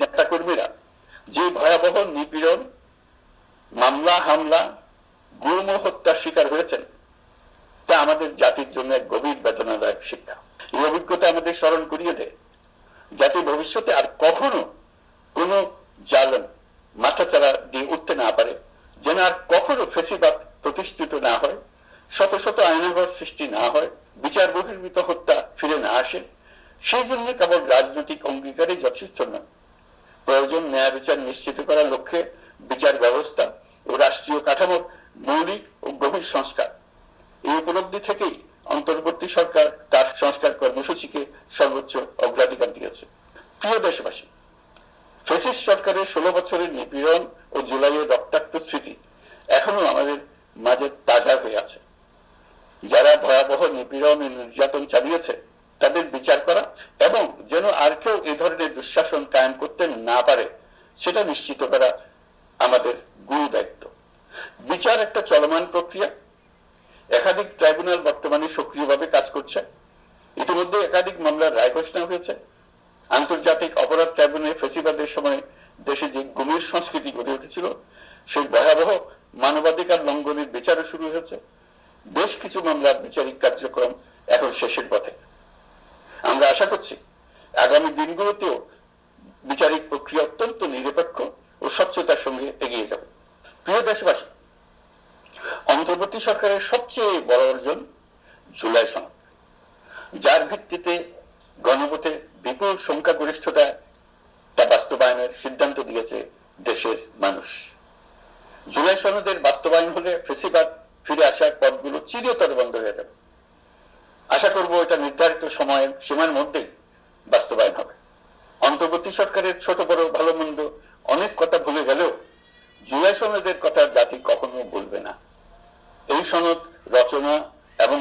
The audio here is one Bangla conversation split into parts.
নেতাকর্মীরা যে ভয়াবহ নিপীড়ন, মামলা, হামলা, গুম হত্যার শিকার হয়েছেন, তা আমাদের জাতির জন্য এক গভীর বেদনাদায়ক শিক্ষা। এই অভিজ্ঞতা আমাদের স্মরণ করিয়ে দেয়, যাতে ভবিষ্যতে আর কখনো কোনো জালন মাথাচাড়া দিয়ে উঠতে না পারে, যেন আর কখনো ফেসিবাদ প্রতিষ্ঠিত না হয়, শত শত আইনঘর সৃষ্টি না হয়, বিচার বহির্ভূত হত্যা ফিরে না আসে। সেই জন্য কেবল রাজনৈতিক অঙ্গীকারই যথেষ্ট নয়। প্রয়োজন ন্যায় বিচার নিশ্চিত করার লক্ষ্যে বিচার ব্যবস্থা ও রাষ্ট্রীয় কাঠামোর মৌলিক ও গভীর সংস্কার। এই উপলব্ধি থেকেই অন্তর্বর্তী সরকার তার সংস্কার কর্মসূচিকে সর্বোচ্চ অগ্রাধিকার দিয়েছে। প্রিয় দেশবাসী, ফেসিস সরকারের ষোলো বছরের নিপীড়ন ও জুলাইয়ের রক্তাক্ত স্মৃতি এখনও আমাদের মাঝে তাজা হয়ে আছে। যারা ভয়াবহ নিপীড়ন ও নির্যাতন চালিয়েছে তাদের বিচার করা এবং যেন আর কেউ এ ধরনের দুঃশাসন কায়েম করতে না পারে, সেটা নিশ্চিত করা আমাদের গুরু দায়িত্ব। বিচার একটা চলমান প্রক্রিয়া। একাধিক ট্রাইব্যুনাল বর্তমানে সক্রিয়ভাবে কাজ করছে। ইতিমধ্যে একাধিক মামলার রায় ঘোষণা হয়েছে। আন্তর্জাতিক অপরাধ ট্রাইব্যুনালে ফেসিবাদের সময় দেশে যে গভীর সংস্কৃতি গড়ে উঠেছিল, সেই ভয়াবহ মানবাধিকার লঙ্ঘনের বিচারও শুরু হয়েছে। বেশ কিছু মামলার বিচারিক কার্যক্রম এখন শেষের পথে। আমরা আশা করছি আগামী দিনগুলোতেও বিচারিক প্রক্রিয়া অত্যন্ত নিরপেক্ষ ও স্বচ্ছতার সঙ্গে এগিয়ে যাবে। প্রিয় দেশবাসী, অন্তর্বর্তী সরকারের সবচেয়ে বড় অর্জন জুলাই সনদ। যার ভিত্তিতে গণভোটে বিপুল সংখ্যাগরিষ্ঠতা তা বাস্তবায়নের সিদ্ধান্ত দিয়েছে দেশের মানুষ। জুলাই সনদের বাস্তবায়ন হলে ফেসিবাদ ফিরে আসার পথগুলো চিরতর বন্ধ হয়ে যাবে। আশা করব এটা নির্ধারিত সময়ের সীমার মধ্যেই বাস্তবায়ন হবে। অন্তর্বর্তী সরকারের ছোট বড় ভালো মন্দ অনেক কথা ভুলে গেলেও জুলাই সনদের কথা জাতি কখনো বলবে না। এই সনদ রচনা এবং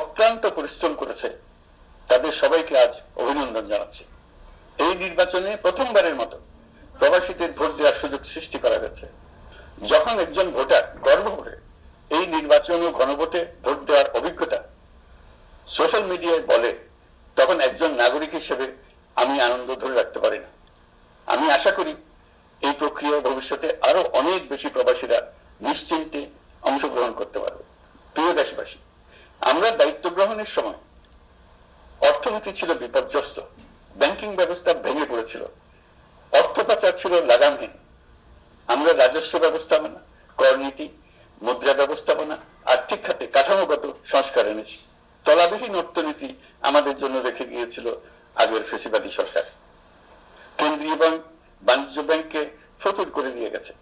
অক্লান্ত পরিশ্রম করেছে তাদের সবাইকে আজ অভিনন্দন জানাচ্ছি। এই নির্বাচনে প্রথমবারের মতো প্রবাসীদের ভোট দেওয়ার সুযোগ সৃষ্টি করা হয়েছে। যখন একজন ভোটার গর্ব করে এই নির্বাচন ও গণভোটে ভোট দেওয়ার অভিজ্ঞতা সোশ্যাল মিডিয়ায় বলে, তখন একজন নাগরিক হিসেবে আমি আনন্দ ধরে রাখতে পারি না। আমি আশা করি এই প্রক্রিয়ায় ভবিষ্যতে আরও অনেক বেশি প্রবাসীরা নিশ্চিন্তে অংশগ্রহণ করতে পারবে। প্রিয় দেশবাসী, আমরা দায়িত্ব গ্রহণের সময় অর্থনীতি ছিল বিপর্যস্ত। ব্যাংকিং ব্যবস্থা ভেঙে পড়েছিল। অর্থ পাচার ছিল লাগামহীন। আমরা রাজস্ব ব্যবস্থাপনা, করনীতি, মুদ্রা ব্যবস্থাপনা, আর্থিক খাতে কাঠামোগত সংস্কার এনেছি। তলাবিহীন অর্থনীতি আমাদের জন্য রেখে গিয়েছিল আগের ফেসিবাদী সরকার। কেন্দ্রীয় ব্যাংক, বাণিজ্য ব্যাংককে ফতুর করে দিয়ে গেছে।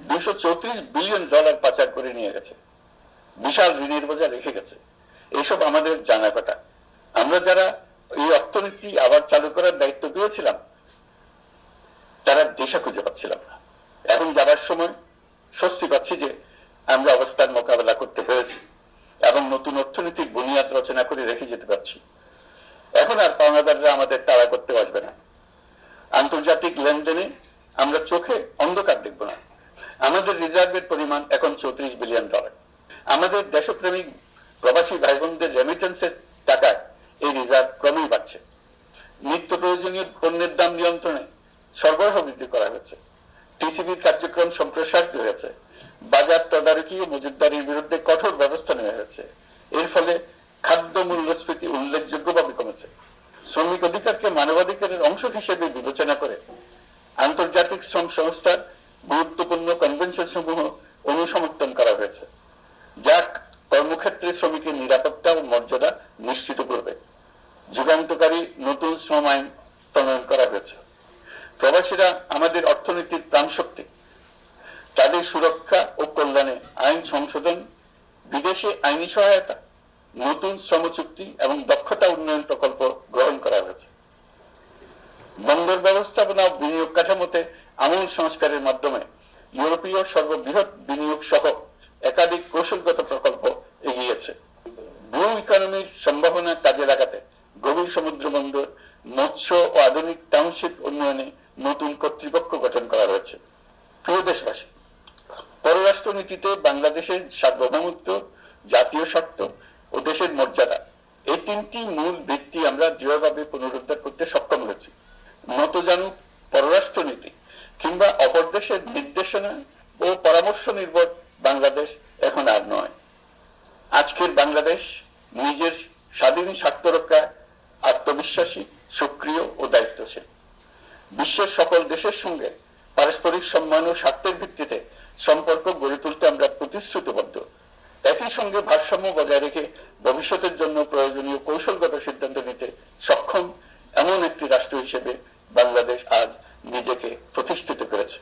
দুশো চৌত্রিশ বিলিয়ন ডলার পাচার করে নিয়ে গেছে। বিশাল ঋণের বোঝা রেখে গেছে। এসব আমাদের জানা কথা। আমরা যারা এই অর্থনীতি আবার চালু করার দায়িত্ব পেয়েছিলাম। তারা দিশা খুঁজে পাচ্ছিলাম না। এখন যাবার সময় স্বস্তি পাচ্ছি যে আমরা অবস্থার মোকাবেলা করতে পেরেছি এবং নতুন অর্থনৈতিক বুনিয়াদ রচনা করে রেখে যেতে পারছি। এখন আর পাওনাদাররা আমাদের তাড়া করতে আসবে না। আন্তর্জাতিক লেনদেনে আমরা চোখে অন্ধকার দেখব না। আমাদের রিজার্ভের পরিমাণ এখন চৌত্রিশ বিলিয়ন ডলার। আমাদের দেশপ্রেমিক প্রবাসী ভাই বোনদের রেমিটেন্সের টাকায় এই রিজার্ভ ক্রমেই বাড়ছে। নিত্য প্রয়োজনীয় পণ্যের দাম নিয়ন্ত্রণে সরবরাহ বৃদ্ধি করা হয়েছে। টিসিবির কার্যক্রম সম্প্রসারিত হয়েছে। বাজার তদারকি ও মজুদদারির বিরুদ্ধে কঠোর ব্যবস্থা নেওয়া হয়েছে। এর ফলে খাদ্য মূল্যস্ফীতি উল্লেখযোগ্যভাবে কমেছে। শ্রমিক অধিকারকে মানবাধিকারের অংশ হিসেবে বিবেচনা করে আন্তর্জাতিক শ্রম সংস্থার গুরুত্বপূর্ণ কনভেনশন সমূহ অনুসমর্থন করা হয়েছে, যা কর্মক্ষেত্রে শ্রমিকের নিরাপত্তা ও মর্যাদা নিশ্চিত করবে। যুগান্তকারী নতুন শ্রম আইন প্রণয়ন করা হয়েছে। প্রবাসীরা আমাদের অর্থনীতির প্রাণশক্তি। তাদের সুরক্ষা ও কল্যাণে আইন সংশোধন, বিদেশে আইনি সহায়তা, নতুন শ্রম চুক্তি এবং দক্ষতা উন্নয়ন প্রকল্প গ্রহণ করা হয়েছে। বন্দর ব্যবস্থাপনা বিনিয়োগ কাঠামোতে আমূল সংস্কারের মাধ্যমে ইউরোপীয় সর্ববৃহৎ বিনিয়োগ সহ একাধিক কৌশলগত প্রকল্প এগিয়েছে। ব্লু ইকোনমির সম্ভাবনা কাজে লাগাতে গভীর সমুদ্র বন্দর মৎস্য ও আধুনিক টাউনশিপ উন্নয়নে নতুন কর্তৃপক্ষ গঠন করা হয়েছে। প্রিয় দেশবাসী, পররাষ্ট্রনীতিতে বাংলাদেশের সার্বভৌমত্ব, জাতীয় স্বার্থ ও দেশের মর্যাদা এই তিনটি মূল ভিত্তি আমরা দৃঢ়ভাবে পুনরুদ্ধার করতে সক্ষম হয়েছি। নতজানু পররাষ্ট্রনীতি কিংবা অপর দেশের নির্দেশনা ও পরামর্শ নির্ভর বাংলাদেশ এখন আর নয়। আজকের বাংলাদেশ নিজের স্বাধীন স্বার্থ রক্ষায় আত্মবিশ্বাসী, সক্রিয় ও দায়িত্বশীল। বিশ্বের সকল দেশের সঙ্গে পারস্পরিক সম্মান ও স্বার্থের ভিত্তিতে সম্পর্ক গড়ে তুলতে আমরা প্রতিশ্রুতিবদ্ধ। একই সঙ্গে ভারসাম্য বজায় রেখে ভবিষ্যতের জন্য প্রয়োজনীয় কৌশলগত সিদ্ধান্ত নিতে সক্ষম এমন একটি রাষ্ট্র হিসেবে বাংলাদেশ আজ নিজেকে প্রতিষ্ঠিত করেছে।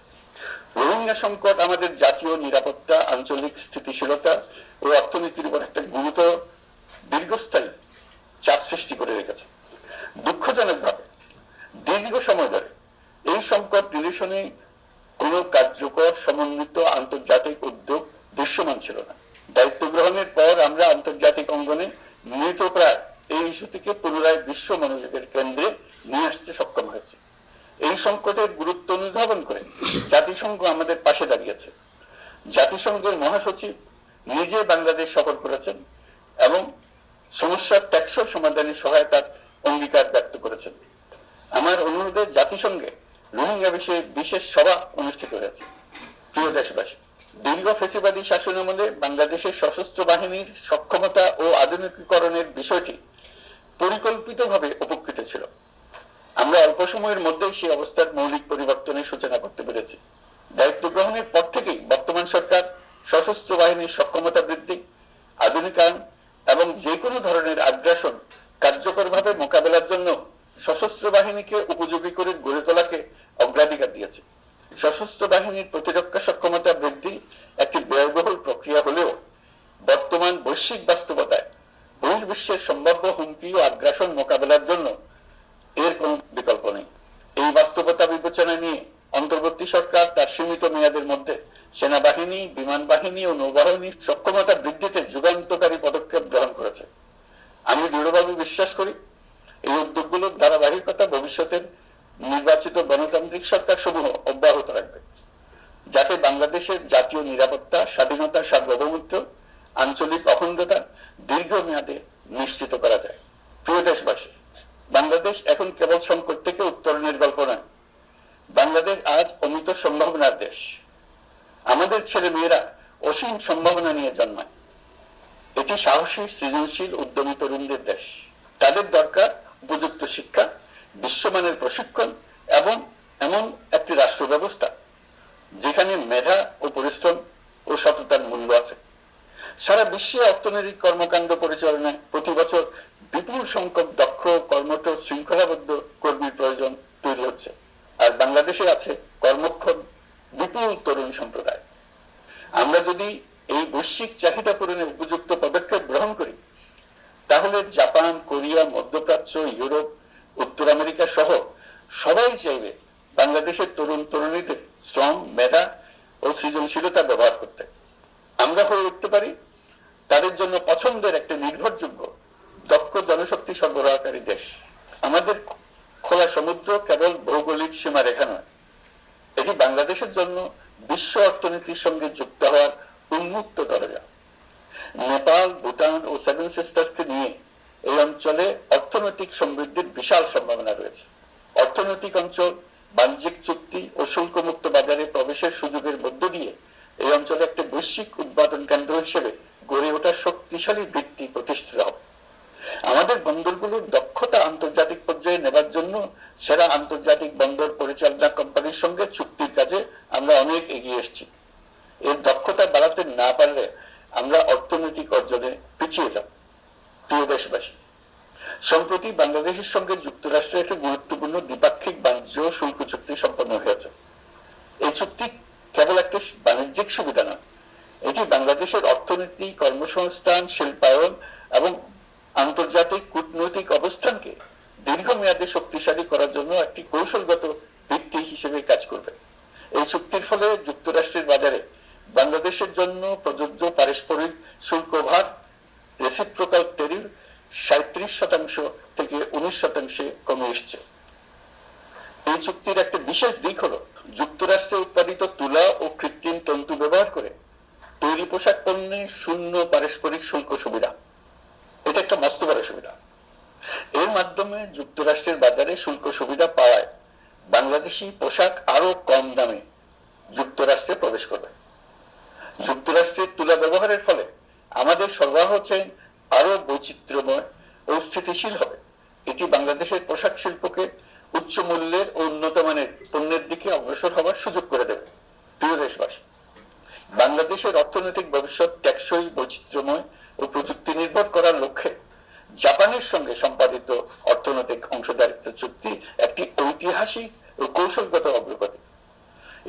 রোহিঙ্গা সংকট, আমাদের জাতীয় নিরাপত্তা, আঞ্চলিক স্থিতিশীলতা ও অর্থনীতির উপর একটা গুরুতর দীর্ঘস্থায়ী চাপ সৃষ্টি করে রেখেছে। দুঃখজনকভাবে, দীর্ঘ সময় ধরে এই সংকট নিরসনে কোনো কার্যকর, সমন্বিত আন্তর্জাতিক উদ্যোগ দৃশ্যমান ছিল না। দায়িত্ব গ্রহণের পর আমরা আন্তর্জাতিক অঙ্গনে মৃতপ্রায় এই ইস্যুটিকে পুনরায় বিশ্ব মনোযোগের কেন্দ্রে নিয়ে আসতে সক্ষম হয়েছে। এই সংকটের গুরুত্ব অনুধাবন করে জাতিসংঘ আমাদের পাশে দাঁড়িয়েছে জাতিসংঘের মহাসচিব নিজে বাংলাদেশ সফর করেছেন এবং সমস্যার টেকসই সমাধানে সহায়তার অঙ্গীকার ব্যক্ত করেছেন। আমার অনুরোধে জাতিসংঘে রোহিঙ্গা বিষয়ে বিশেষ সভা অনুষ্ঠিত হয়েছে। প্রিয় দেশবাসী, দীর্ঘ ফেসিবাদী শাসনামলে বাংলাদেশের সশস্ত্র বাহিনীর সক্ষমতা ও আধুনিকীকরণের বিষয়টি পরিকল্পিতভাবে উপকৃত ছিল। আমরা অল্প সময়ের মধ্যেই সেই অবস্থার মৌলিক পরিবর্তনের সূচনা করতে পেরেছি। দায়িত্ব গ্রহণের পর থেকেই বর্তমান সরকার সশস্ত্র বাহিনীর সক্ষমতা বৃদ্ধি, আধুনিকায়ন এবং যে কোনো ধরনের আগ্রাসন কার্যকরভাবে মোকাবেলার জন্য সশস্ত্র বাহিনীকে উপযোগী করে গড়ে তোলাকে অগ্রাধিকার দিয়েছে। সশস্ত্র বাহিনীর প্রতিরক্ষা সক্ষমতা বৃদ্ধি একটি ব্যয়বহুল প্রক্রিয়া হলেও বর্তমান বৈশ্বিক বাস্তবতায় বহির্বিশ্বের সম্ভাব্য হুমকি ও আগ্রাসন মোকাবেলার জন্য এর কোনো বিকল্প নেই। এই বাস্তবতা বিবেচনা নিয়ে অন্তর্বর্তী সরকার তার সীমিত মেয়াদের মধ্যে সেনাবাহিনী বিমান বাহিনী ও নৌবাহিনীর সক্ষমতা বৃদ্ধিতে যুগান্তকারী পদক্ষেপ গ্রহণ করেছে। আমি দৃঢ়ভাবে বিশ্বাস করি, এই উদ্যোগগুলোর ধারাবাহিকতা ভবিষ্যতের নির্বাচিত গণতান্ত্রিক সরকার সমূহ অব্যাহত রাখবে, যাতে বাংলাদেশের জাতীয় নিরাপত্তা, স্বাধীনতা, সার্বভৌমত্ব, আঞ্চলিক অখণ্ডতা দীর্ঘমেয়াদে নিশ্চিত করা যায়। প্রিয় দেশবাসী বাংলাদেশ এখন কেবল সংকট থেকে উত্তরণের গল্প নয়। বাংলাদেশ আজ অমিত সম্ভাবনার দেশ। আমাদের ছেলে মেয়েরা অসীম সম্ভাবনা নিয়ে জন্মায়। এটি সাহসী, সৃজনশীল উদ্যমী তরুণদের দেশ। তাদের দরকার উপযুক্ত শিক্ষা, বিশ্বমানের প্রশিক্ষণ এবং এমন একটি রাষ্ট্র ব্যবস্থা যেখানে মেধা ও পরিশ্রম ও সততার মূল্য আছে। সারা বিশ্বে অর্থনৈতিক কর্মকাণ্ড পরিচালনায় প্রতি বছর বিপুল সংখ্যক দক্ষ, কর্মঠ, শৃঙ্খলাবদ্ধ কর্মীর প্রয়োজন তৈরি হচ্ছে। আর বাংলাদেশে আছে কর্মক্ষম, বিপুল তরুণ সম্প্রদায়। আমরা যদি এই বৈশ্বিক চাহিদা পূরণে উপযুক্ত পদক্ষেপ গ্রহণ করি, তাহলে জাপান, কোরিয়া, মধ্যপ্রাচ্য, ইউরোপ, উত্তর আমেরিকা সহ সবাই চাইবে বাংলাদেশের তরুণ তরুণীদের শ্রম, মেধা ও সৃজনশীলতা ব্যবহার করতে। আমরা হয়ে উঠতে পারি তাদের জন্য পছন্দের একটা নির্ভরযোগ্য, দক্ষ জনশক্তি সরবরাহকারী দেশ। আমাদের খোলা সমুদ্র কেবল ভৌগোলিক সীমারেখা নয়, এটি বাংলাদেশের জন্য বিশ্ব অর্থনীতির সঙ্গে যুক্ত হওয়ার উন্মুক্ত দরজা। নেপাল, ভুটান ও সেভেন সিস্টার্সকে নিয়ে এই অঞ্চলে অর্থনৈতিক সমৃদ্ধির বিশাল সম্ভাবনা রয়েছে। অর্থনৈতিক অঞ্চল, বাণিজ্যিক চুক্তি ও শুল্কমুক্ত বাজারে প্রবেশের সুযোগের মধ্য দিয়ে এই অঞ্চলে একটি বৈশ্বিক উৎপাদন কেন্দ্র হিসেবে গড়ে ওঠা শক্তিশালী ভিত্তি প্রতিষ্ঠিত হবে। আমাদের বন্দরগুলোর দক্ষতা আন্তর্জাতিক পর্যায়ে নেবার জন্য সেরা আন্তর্জাতিক বন্দর পরিচালনা কোম্পানির সঙ্গে চুক্তির কাজে আমরা অনেক এগিয়ে এসেছি। এর দক্ষতা বাড়াতে না পারলে আমরা অর্থনৈতিক অর্জনে পিছিয়ে যাব। প্রিয় দেশবাসী, সম্প্রতি বাংলাদেশের সঙ্গে যুক্তরাষ্ট্রের একটি গুরুত্বপূর্ণ দ্বিপাক্ষিক বাণিজ্য শুল্ক চুক্তি সম্পন্ন হয়েছে। এই চুক্তি কেবল একটি বাণিজ্যিক সুবিধা নয় এটি বাংলাদেশের অর্থনীতি, কর্মসংস্থান, শিল্পায়ন এবং আন্তর্জাতিক কূটনৈতিক অবস্থানকে দীর্ঘমেয়াদে শক্তিশালী করার জন্য একটি কৌশলগত ভিত্তি হিসেবে কাজ করবে। এই চুক্তির ফলে যুক্তরাষ্ট্রের বাজারে বাংলাদেশের জন্য প্রযোজ্য পারস্পরিক শুল্ক ভার, রেসিপ্রোকাল টেরিফ সাঁত্রিশ শতাংশ থেকে উনিশ শতাংশে কমে এসছে। এই চুক্তির একটা বিশেষ দিক হলো, যুক্তরাষ্ট্রে উৎপাদিত তুলা ও কৃত্রিম তন্তু ব্যবহার করে তৈরি পোশাক পণ্যে শূন্য পারস্পরিক শুল্ক সুবিধা। এটা একটা মস্ত বড় সুবিধা। এর মাধ্যমে যুক্তরাষ্ট্রের বাজারে শুল্ক সুবিধা পাওয়ায় বাংলাদেশি পোশাক আরও কম দামে যুক্তরাষ্ট্রে প্রবেশ করবে। যুক্তরাষ্ট্রের তুলা ব্যবহারের ফলে আমাদের সরবরাহ চেন আরও বৈচিত্র্যময় ও স্থিতিশীল হবে। এটি বাংলাদেশের পোশাক শিল্পকে উচ্চ মূল্যের ও উন্নত মানের পণ্যের দিকে অগ্রসর হওয়ার সুযোগ করে দেবে। প্রিয় দেশবাসী বাংলাদেশের অর্থনৈতিক ভবিষ্যৎ টেকসই, বৈচিত্র্যময় ও প্রযুক্তি নির্ভর করার লক্ষ্যে জাপানের সঙ্গে সম্পাদিত অর্থনৈতিক অংশীদারিত্ব চুক্তি একটি ঐতিহাসিক ও কৌশলগত অগ্রগতি।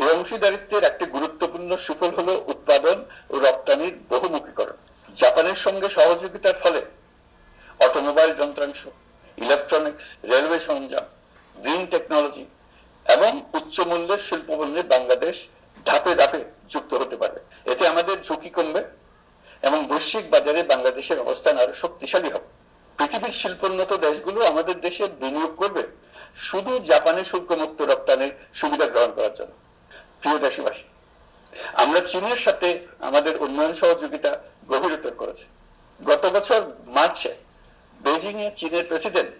এই অংশীদারিত্বের একটি গুরুত্বপূর্ণ সুফল হল উৎপাদন ও রপ্তানির বহুমুখীকরণ। জাপানের সঙ্গে সহযোগিতার ফলে অটোমোবাইল যন্ত্রাংশ, ইলেকট্রনিক্স, রেলওয়ে সরঞ্জাম, গ্রিন টেকনোলজি এবং উচ্চ মূল্যের শিল্পপণ্যে বাংলাদেশ ধাপে ধাপে যুক্ত হতে পারবে এতে আমাদের ঝুঁকি কমবে এবং বৈশ্বিক বাজারে বাংলাদেশের অবস্থান আরও শক্তিশালী হবে। পৃথিবীর শিল্পোন্নত দেশগুলো আমাদের দেশে বিনিয়োগ করবে শুধু জাপানে শুল্কমুক্ত রপ্তানির সুবিধা গ্রহণ করার জন্য। প্রিয় দেশবাসী, আমরা চীনের সাথে আমাদের উন্নয়ন সহযোগিতা গভীরতর করেছি। গত বছর মার্চে বেজিং এ চীনের প্রেসিডেন্ট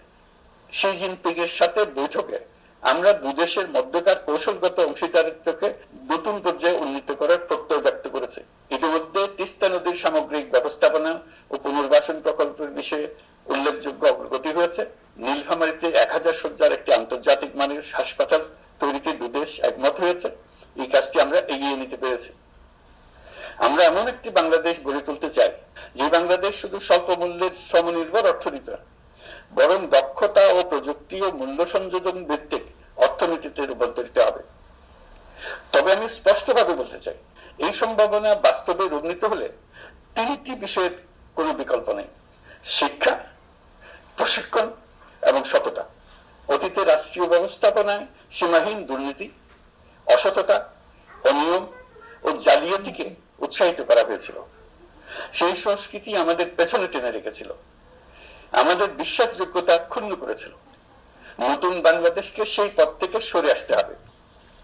শি জিনপিং এর সাথে বৈঠকে আমরা দুদেশের মধ্যকার কৌশলগত অংশীদারিত্বকে নতুন পর্যায়ে উন্নীত করার প্রত্যয় ব্যক্ত করেছে। ইতিমধ্যে তিস্তা নদীর সামগ্রিক ব্যবস্থাপনা ও পুনর্বাসন প্রকল্পের বিষয়ে উল্লেখযোগ্য অগ্রগতি হয়েছে। নীলফামারীতে এক হাজার শয্যার একটি আন্তর্জাতিক মানের হাসপাতাল তৈরিতে দুদেশ একমত হয়েছে। এই কাজটি আমরা এগিয়ে নিতে পেরেছি। আমরা এমন একটি বাংলাদেশ গড়ে তুলতে চাই, যে বাংলাদেশ শুধু স্বল্প মূল্যের শ্রমনির্ভর অর্থনীতি বরং দক্ষতা ও প্রযুক্তি ও মূল্য সংযোজন ভিত্তিক অর্থনীতিতে রূপান্তরিত হবে। তবে আমি স্পষ্টভাবে বলতে চাই, এই সম্ভাবনা বাস্তবে রূপান্তরিত হলে তিনটি বিষয়ের কোনো বিকল্প নেই। শিক্ষা, প্রশিক্ষণ এবং সততা। অতীতে রাষ্ট্রীয় ব্যবস্থাপনায় সীমাহীন দুর্নীতি, অসততা অনিয়ম ও জালিয়াতিকে উৎসাহিত করা হয়েছিল। সেই সংস্কৃতি আমাদের পেছনে টেনে রেখেছিল। আমাদের বিশ্বাসযোগ্যতা ক্ষুণ্ণ করেছিল। নতুন বাংলাদেশকে সেই পথ থেকে সরে আসতে হবে।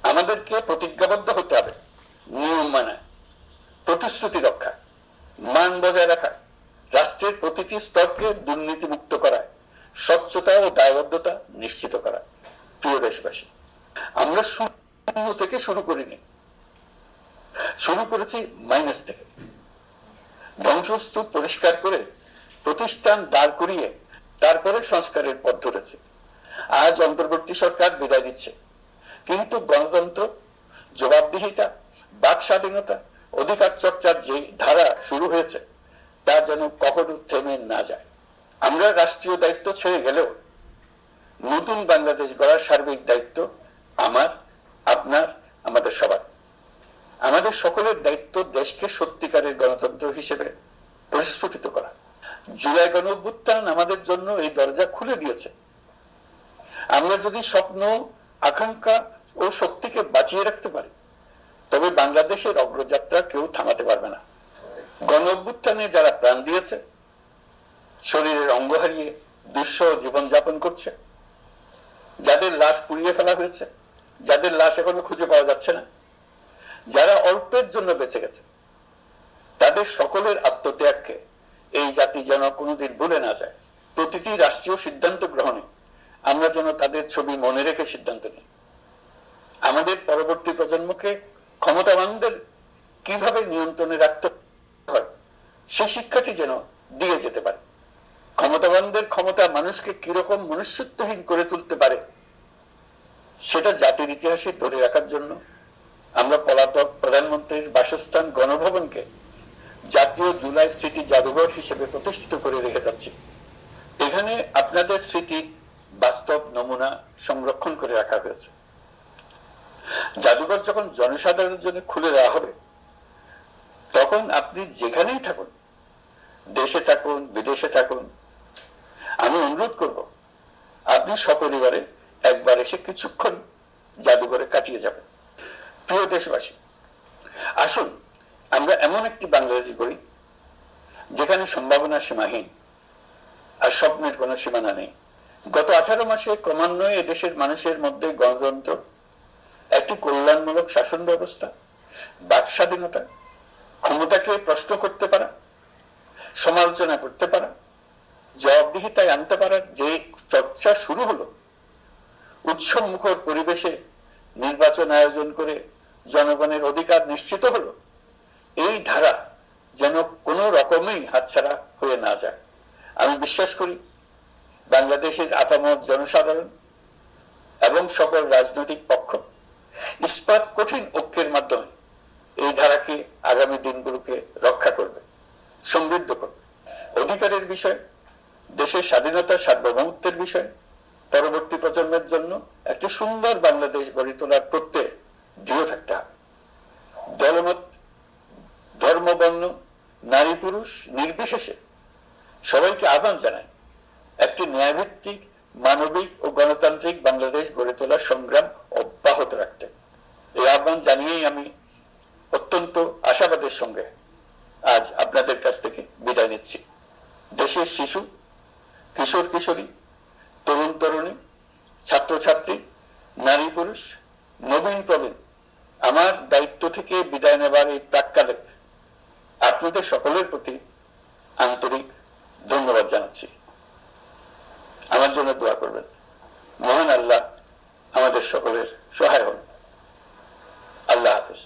আমাদেরকে প্রতিজ্ঞাবদ্ধ হতে হবে। নিয়ম মানা, প্রতিশ্রুতি রক্ষা, মান বজায় রাখা, রাষ্ট্রের প্রতিটি স্তরকে দুর্নীতিমুক্ত করা, স্বচ্ছতা ও দায়বদ্ধতা নিশ্চিত করা। প্রিয় দেশবাসী, আমরা শূন্য থেকে শুরু করিনি। শুরু করেছি মাইনাস থেকে। ধ্বংসস্তূপ পরিষ্কার করে প্রতিষ্ঠান দাঁড় করিয়ে তারপরে সংস্কারের পথ ধরেছে। আজ অন্তর্বর্তী সরকার বিদায় দিচ্ছে কিন্তু গণতন্ত্র, জবাবদিহিতা, বাক স্বাধীনতা, অধিকার চর্চার যে ধারা শুরু হয়েছে, তা যেন কখনো থেমে না যায়। আমরা রাষ্ট্রীয় দায়িত্ব ছেড়ে গেলেও নতুন বাংলাদেশ গড়ার সার্বিক দায়িত্ব আমার, আপনার, আমাদের সবার। আমাদের সকলের দায়িত্ব দেশকে সত্যিকারের গণতন্ত্র হিসেবে পরিস্ফুটিত করা। জুলাই গণ আমাদের জন্য এই দরজা খুলে দিয়েছে। আমরা যদি স্বপ্ন, আকাঙ্ক্ষা ও শক্তিকে বাঁচিয়ে রাখতে পারি, তবে বাংলাদেশের অগ্রযাত্রা কেউ থামাতে পারবে না। গণ যারা প্রাণ দিয়েছে, শরীরের অঙ্গ হারিয়ে দুঃসহ জীবনযাপন করছে, যাদের লাশ পুড়িয়ে ফেলা হয়েছে, যাদের লাশ এখনও খুঁজে পাওয়া যাচ্ছে না, যারা অল্পের জন্য বেঁচে গেছে, তাদের সকলের আত্মত্যাগকে এই জাতি যেন কোনোদিন ভুলে না যায়। প্রতিটি রাষ্ট্রীয় সিদ্ধান্ত গ্রহণে আমরা যেন তাদের ছবি মনে রেখে সিদ্ধান্ত নিই। আমাদের পরবর্তী প্রজন্মকে ক্ষমতাবানদের কীভাবে নিয়ন্ত্রণে রাখতে হয় সে শিক্ষাটি যেন দিয়ে যেতে পারে। ক্ষমতাবানদের ক্ষমতা মানুষকে কীরকম মনুষ্যত্বহীন করে তুলতে পারে, সেটা জাতির ইতিহাসে ধরে রাখার জন্য আমরা পলাতক প্রধানমন্ত্রীর বাসস্থান গণভবনকে জাতীয় জুলাই স্মৃতি জাদুঘর হিসেবে প্রতিষ্ঠিত করে রেখে যাচ্ছি। এখানে আপনাদের স্মৃতির বাস্তব নমুনা সংরক্ষণ করে রাখা হয়েছে। জাদুঘর যখন জনসাধারণের জন্য খুলে দেওয়া হবে, তখন আপনি যেখানেই থাকুন, দেশে থাকুন, বিদেশে থাকুন, আমি অনুরোধ করব, আপনি সপরিবারে একবার এসে কিছুক্ষণ জাদুঘরে কাটিয়ে যাবেন। প্রিয় দেশবাসী, আসুন আমরা এমন একটি বাংলাদেশ করি, যেখানে সম্ভাবনা সীমাহীন, আর স্বপ্নের কোনো সীমানা নেই। গত আঠারো মাসে ক্রমান্বয়ে দেশের মানুষের মধ্যে গণতন্ত্র, একটি কল্যাণমূলক শাসন ব্যবস্থা, বাক স্বাধীনতা, ক্ষমতাকে প্রশ্ন করতে পারা, সমালোচনা করতে পারা, জবাবদিহিতায় আনতে পারার যে চর্চা শুরু হলো উৎসব মুখর পরিবেশে নির্বাচন আয়োজন করে জনগণের অধিকার নিশ্চিত হলো এই ধারা যেন কোনো রকমেই হাতছাড়া হয়ে না যায়। আমি বিশ্বাস করি, বাংলাদেশের আপামর জনসাধারণ এবং সকল রাজনৈতিক পক্ষ ইস্পাত কঠিন ঐক্যের মাধ্যমে এই ধারাকে আগামী দিনগুলোকে রক্ষা করবে, সমৃদ্ধ করবে। অধিকারের বিষয়, দেশের স্বাধীনতা সার্বভৌমত্বের বিষয়, পরবর্তী প্রজন্মের জন্য একটি সুন্দর বাংলাদেশ গড়ে তোলার প্রত্যয়ে দৃঢ় থাকতে হবে। দলমত ধর্ম বর্ণ, নারী পুরুষ নির্বিশেষে সবাইকে আহ্বান জানায় একটি ন্যায়ভিত্তিক, মানবিক ও গণতান্ত্রিক বাংলাদেশ গড়ে তোলার সংগ্রাম অব্যাহত রাখতে। এই আহ্বান জানিয়েই আমি অত্যন্ত আশাবাদের সঙ্গে আজ আপনাদের কাছ থেকে বিদায় নিচ্ছি। দেশের শিশু, কিশোর, কিশোরী, তরুণ, তরুণী, ছাত্রছাত্রী, নারী পুরুষ, নবীন প্রবীণ, আমার দায়িত্ব থেকে বিদায় নেবার এই প্রাককালে আপনাদের সকলের প্রতি আন্তরিক ধন্যবাদ জানাচ্ছি। আমার জন্য দোয়া করবেন। মহান আল্লাহ আমাদের সকলের সহায় হন আল্লাহ হাফিজ।